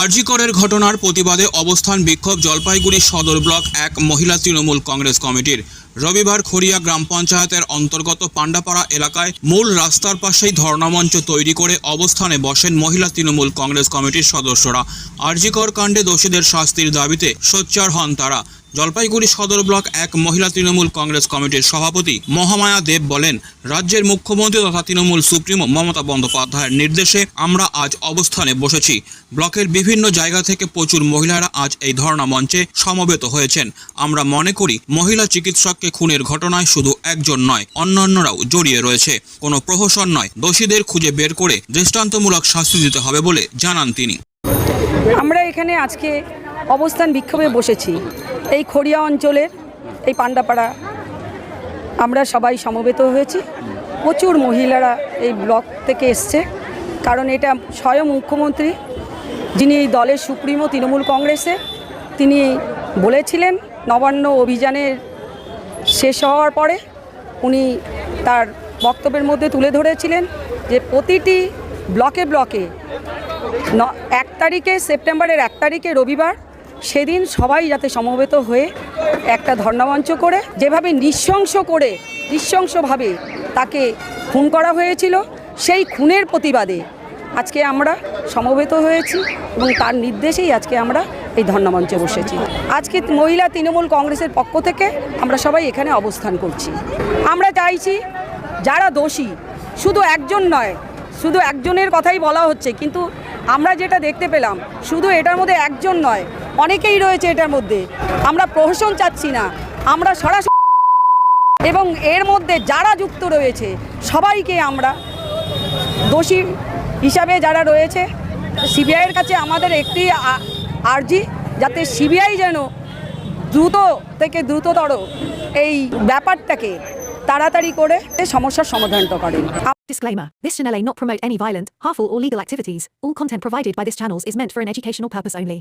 আরজিকরের ঘটনার প্রতিবাদে অবস্থান বিক্ষোভ জলপাইগুড়ি সদর ব্লক এক মহিলা তৃণমূল কংগ্রেস কমিটির। রবিবার খড়িয়া গ্রাম পঞ্চায়েতের অন্তর্গত পান্ডাপাড়া এলাকায় মূল রাস্তার পাশেই ধর্ণামঞ্চ তৈরি করে অবস্থানে বসেন মহিলা তৃণমূল কংগ্রেস কমিটির সদস্যরা। আরজিকর কাণ্ডে দোষীদের শাস্তির দাবিতে সোচ্চার হন তারা। জলপাইগুড়ি সদর ব্লক এক মহিলা তৃণমূল কংগ্রেস কমিটির সভাপতি মহামায়া দেব বলেন, রাজ্যের মুখ্যমন্ত্রী তথা তৃণমূল সুপ্রিমো মমতা বন্দ্যোপাধ্যায়ের নির্দেশে আমরা আজ অবস্থানে বসেছি। ব্লকের বিভিন্ন জায়গা থেকে প্রচুর মহিলারা আজ এই ধর্ণা মঞ্চে সমবেত হয়েছেন। আমরা মনে করি, মহিলা চিকিৎসককে খুনের ঘটনায় শুধু একজন নয়, অন্যান্যরাও জড়িয়ে রয়েছে। কোনো প্রহসন নয়, দোষীদের খুঁজে বের করে দৃষ্টান্তমূলক শাস্তি দিতে হবে বলে জানান তিনি। আমরা এখানে আজকে অবস্থান বিক্ষোভে বসেছি। এই খড়িয়া অঞ্চলের, এই পান্ডাপাড়া, আমরা সবাই সমবেত হয়েছি। প্রচুর মহিলারা এই ব্লক থেকে এসছে। কারণ এটা স্বয়ং মুখ্যমন্ত্রী, যিনি এই দলের সুপ্রিমো তৃণমূল কংগ্রেসে, তিনি বলেছিলেন, নবান্ন অভিযানের শেষ হওয়ার পরে উনি তার বক্তব্যের মধ্যে তুলে ধরেছিলেন যে প্রতিটি ব্লকে ব্লকে ন, এক তারিখে সেপ্টেম্বরের এক তারিখে রবিবার সেদিন সবাই যাতে সমবেত হয়ে একটা ধর্ণামঞ্চ করে, যেভাবে নৃশংস করে, নৃশংসভাবে তাকে খুন করা হয়েছিল, সেই খুনের প্রতিবাদে আজকে আমরা সমবেত হয়েছি এবং তার নির্দেশেই আজকে আমরা এই ধর্ণামঞ্চে বসেছি। আজকে মহিলা তৃণমূল কংগ্রেসের পক্ষ থেকে আমরা সবাই এখানে অবস্থান করছি। আমরা চাইছি যারা দোষী, শুধু একজন নয়, শুধু একজনের কথাই বলা হচ্ছে, কিন্তু আমরা যেটা দেখতে পেলাম, শুধু এটার মধ্যে একজন নয়, অনেকেই রয়েছে এটার মধ্যে। আমরা প্রহসন চাচ্ছি না, আমরা সরাসরি এবং এর মধ্যে যারা যুক্ত রয়েছে, সবাইকে আমরা দোষী হিসাবে যারা রয়েছে, সিবিআইয়ের কাছে আমাদের একটি আর্জি যাতে সিবিআই যেন দ্রুত থেকে দ্রুততর এই ব্যাপারটাকে তাড়াতাড়ি করে সমস্যার সমাধান করেন Disclaimer This channel may not promote any violent, harmful, or legal activities. All content provided by this channel is meant for an educational purpose only.